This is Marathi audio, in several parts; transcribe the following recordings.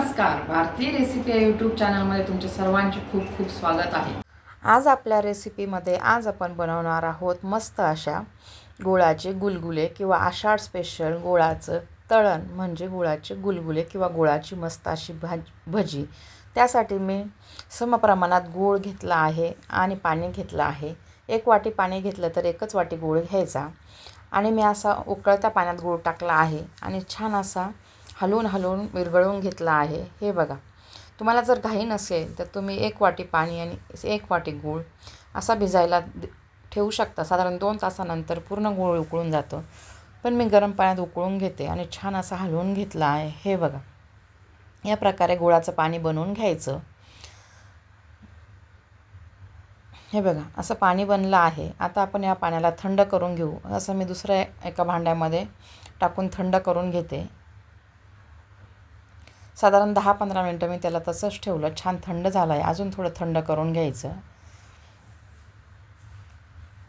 नमस्कार. भारतीय रेसिपी या यूट्यूब चॅनलमध्ये तुमचे सर्वांचे खूप खूप स्वागत आहे. आज आपल्या रेसिपीमध्ये आज आपण बनवणार आहोत मस्त अशा गुळाचे गुलगुले किंवा आषाढ स्पेशल गुळाचं तळण. म्हणजे गुळाचे गुलगुले किंवा गुळाची मस्त अशी भाज भजी. त्यासाठी मी समप्रमाणात गूळ घेतला आहे आणि पाणी घेतलं आहे. एक वाटी पाणी घेतलं तर एकच वाटी गूळ घ्यायचा. आणि मी असा उकळत्या पाण्यात गूळ टाकला आहे. आणि छान असा हलवून हलवून विरघळवून घेतला आहे. हे बघा. तुम्हाला जर घाई नसेल तर तुम्ही एक वाटी पाणी आणि एक वाटी गूळ असा भिजायला ठेवू शकता. साधारण दोन तासानंतर पूर्ण गूळ उकळून जातं. पण मी गरम पाण्यात उकळून घेते आणि छान असा हलवून घेतला आहे. हे बघा. या प्रकारे गुळाचं पाणी बनवून घ्यायचं. हे बघा. असं पाणी बनलं आहे. आता आपण या पाण्याला थंड करून घेऊ. असं मी दुसऱ्या एका भांड्यामध्ये टाकून थंड करून घेते. साधारण दहा पंधरा मिनटं मी त्याला तसंच ठेवलं. छान थंड झालं आहे अजून थोडं थंड करून घ्यायचं.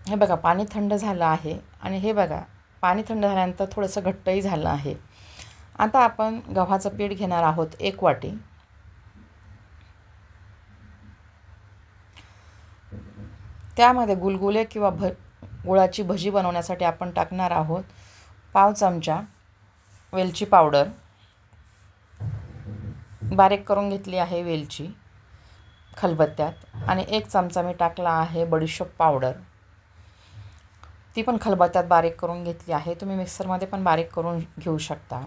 हे बघा पाणी थंड झालं आहे. आणि हे बघा पाणी थंड झाल्यानंतर थोडंसं घट्टही झालं आहे. आता आपण गव्हाचं पीठ घेणार आहोत एक वाटी. त्यामध्ये गुलगुले किंवा भ गुळाची भजी बनवण्यासाठी आपण टाकणार आहोत पाव चमचा वेलची पावडर. बारीक करून घेतली आहे वेलची खलबत्त्यात. आणि एक चमचा मी टाकला आहे बडीशोप पावडर. ती पण खलबत्त्यात बारीक करून घेतली आहे. तुम्ही मिक्सरमध्ये पण बारीक करून घेऊ शकता.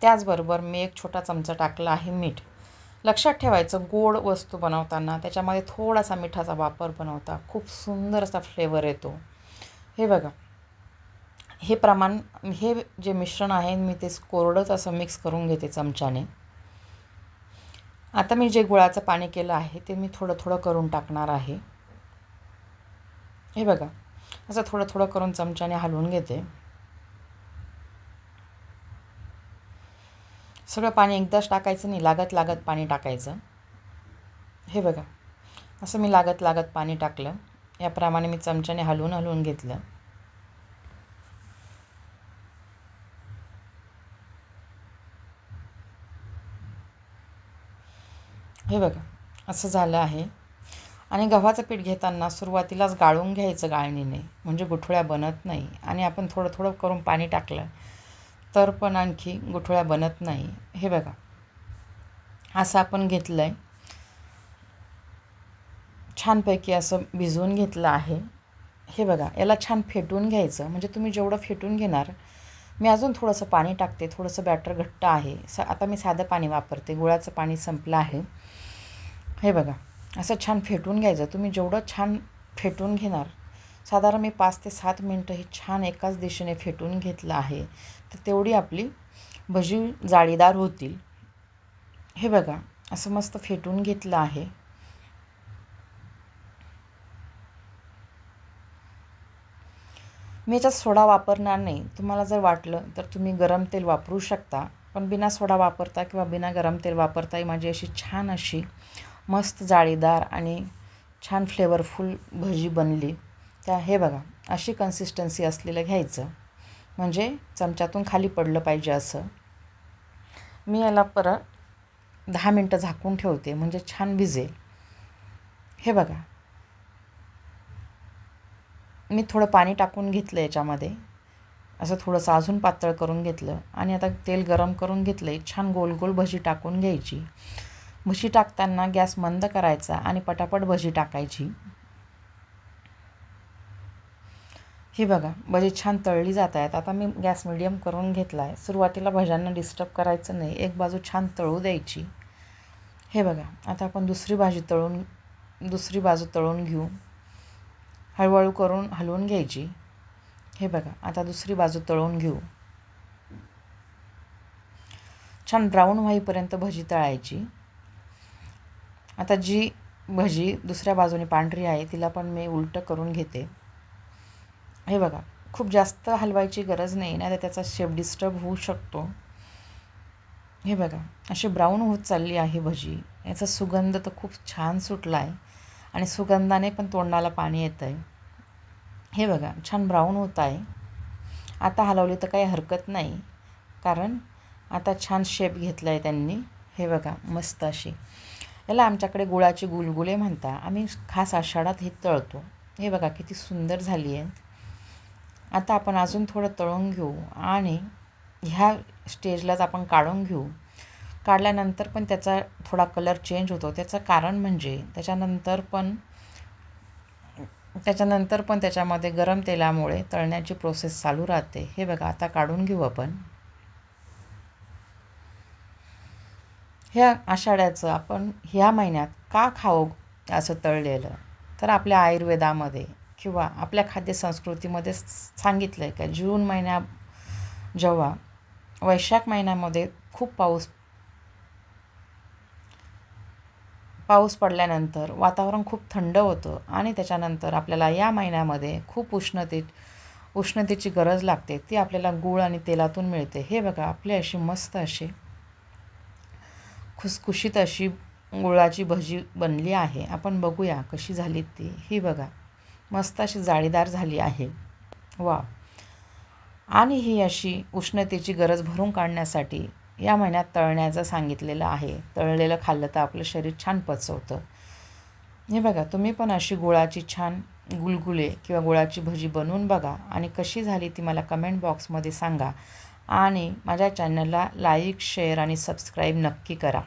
त्याचबरोबर मी एक छोटा चमचा टाकला आहे मीठ. लक्षात ठेवायचं गोड वस्तू बनवताना त्याच्यामध्ये थोडासा मिठाचा वापर बनवता खूप सुंदर असा फ्लेवर येतो. हे बघा. हे प्रमाण हे जे मिश्रण आहे मी ते कोरडंच असं मिक्स करून घेते चमच्याने. आता मी जे गुळाचं पाणी केलं आहे ते मी थोडं थोडं करून टाकणार आहे. हे बघा असं थोडं थोडं करून चमच्याने हलवून घेते. सगळं पाणी एकदाच टाकायचं नाही लागत लागत पाणी टाकायचं. हे बघा असं मी लागत लागत पाणी टाकलं. याप्रमाणे मी चमच्याने हलवून हलवून घेतलं. हे बघा असं झालं आहे. आणि गव्हाचं पीठ घेताना सुरुवातीलाच गाळून घ्यायचं गाळणीने म्हणजे गुठळ्या बनत नाही. आणि आपण थोडं थोडं करून पाणी टाकलं तर पण आणखी गुठळ्या बनत नाही. हे बघा असं आपण घेतलं आहे छानपैकी असं भिजवून घेतलं आहे. हे बघा याला छान फेटून घ्यायचं. म्हणजे तुम्ही जेवढं फेटून घेणार मी अजून थोडंसं पाणी टाकते. थोडंसं बॅटर घट्ट आहे. स आता मी साधं पाणी वापरते. गुळाचं पाणी संपलं आहे. हे बघा असं छान फेटून घ्यायचं. तुम्ही जेवढं छान फेटून घेणार साधारण मी पाच ते सात मिनटं हे छान एकाच दिशेने फेटून घेतलं आहे तर तेवढी आपली भजी जाळीदार होतील. हे बघा असं मस्त फेटून घेतलं आहे. मी याच्यात सोडा वापरणार नाही. तुम्हाला जर वाटलं तर तुम्ही गरम तेल वापरू शकता पण बिना सोडा वापरता किंवा बिना गरम तेल वापरता ही माझी अशी छान अशी मस्त जाळीदार आणि छान फ्लेवरफुल भजी बनली. त्या हे बघा अशी कन्सिस्टन्सी असलेलं घ्यायचं. म्हणजे चमच्यातून खाली पडलं पाहिजे असं. मी याला परत दहा मिनटं झाकून ठेवते म्हणजे छान भिजेल. हे बघा. मी थोडं पाणी टाकून घेतलं याच्यामध्ये. असं थोडंसं अजून पातळ करून घेतलं. आणि आता तेल गरम करून घेतलं आहे छान गोल गोल भजी टाकून घ्यायची. भजी टाकताना गॅस मंद करायचा आणि पटापट भजी टाकायची. ही बघा भजी छान तळली जात आहेत. आता मी गॅस मिडियम करून घेतला आहे सुरुवातीला भज्यांना डिस्टर्ब करायचं नाही. एक बाजू छान तळू द्यायची. हे बघा आता आपण दुसरी भाजी तळून दुसरी बाजू तळून घेऊ. हळूहळू करून हलवून घ्यायची. हे बघा आता दुसरी बाजू तळून घेऊ. छान ब्राऊन व्हाईपर्यंत भजी तळायची. आता जी भजी दुसऱ्या बाजूने पांढरी आहे तिला पण मी उलटं करून घेते. हे बघा खूप जास्त हलवायची गरज नाही नाही तर त्याचा शेप डिस्टर्ब होऊ शकतो. हे बघा अशी ब्राऊन होत चालली आहे भजी. याचा सुगंध तर खूप छान सुटला आहे आणि सुगंधाने पण तोंडाला पाणी येतं आहे हे बघा छान ब्राऊन होत आहे. आता हलवली तर काही हरकत नाही कारण आता छान शेप घेतला आहे त्यांनी. हे बघा मस्त अशी. याला आमच्याकडे गुळाचे गुलगुले म्हणता आम्ही खास आषाढात हे तळतो. हे बघा किती सुंदर झाली आहे. आता आपण अजून थोडं तळून घेऊ आणि ह्या स्टेजलाच आपण काढून घेऊ. काढल्यानंतर पण त्याचा थोडा कलर चेंज होतो. त्याचं कारण म्हणजे त्याच्यानंतर पण त्याच्यानंतर पण त्याच्यामध्ये गरम तेलामुळे तळण्याची प्रोसेस चालू राहते. हे बघा आता काढून घेऊ आपण. ह्या आषाढ्याचं आपण ह्या महिन्यात का खावं असं तळलेलं? तर आपल्या आयुर्वेदामध्ये किंवा आपल्या खाद्यसंस्कृतीमध्ये सांगितलं आहे का जून महिन्या जेव्हा वैशाख महिन्यामध्ये खूप पाऊस पाऊस पडल्यानंतर वातावरण खूप थंड होतं आणि त्याच्यानंतर आपल्याला या महिन्यामध्ये खूप उष्णते उष्णतेची गरज लागते ती आपल्याला गूळ आणि तेलातून मिळते. हे बघा आपली अशी मस्त अशी खुसखुशीत अशी गुळाची भजी बनली आहे. आपण बघूया कशी झाली ती. ही बघा. मस्त अशी जाळीदार झाली आहे. वा आणि ही अशी उष्णतेची गरज भरून काढण्यासाठी या महिन्यात तळण्याचं सांगितलेलं आहे. तळलेलं खाल्लं तर आपलं शरीर छान पचवतं. हे बघा तुम्ही पण अशी गुळाची छान गुलगुले किंवा गुळाची भजी बनवून बघा आणि कशी झाली ती मला कमेंट बॉक्समध्ये सांगा. आणि माझ्या चॅनलला लाईक शेअर आणि सबस्क्राईब नक्की करा.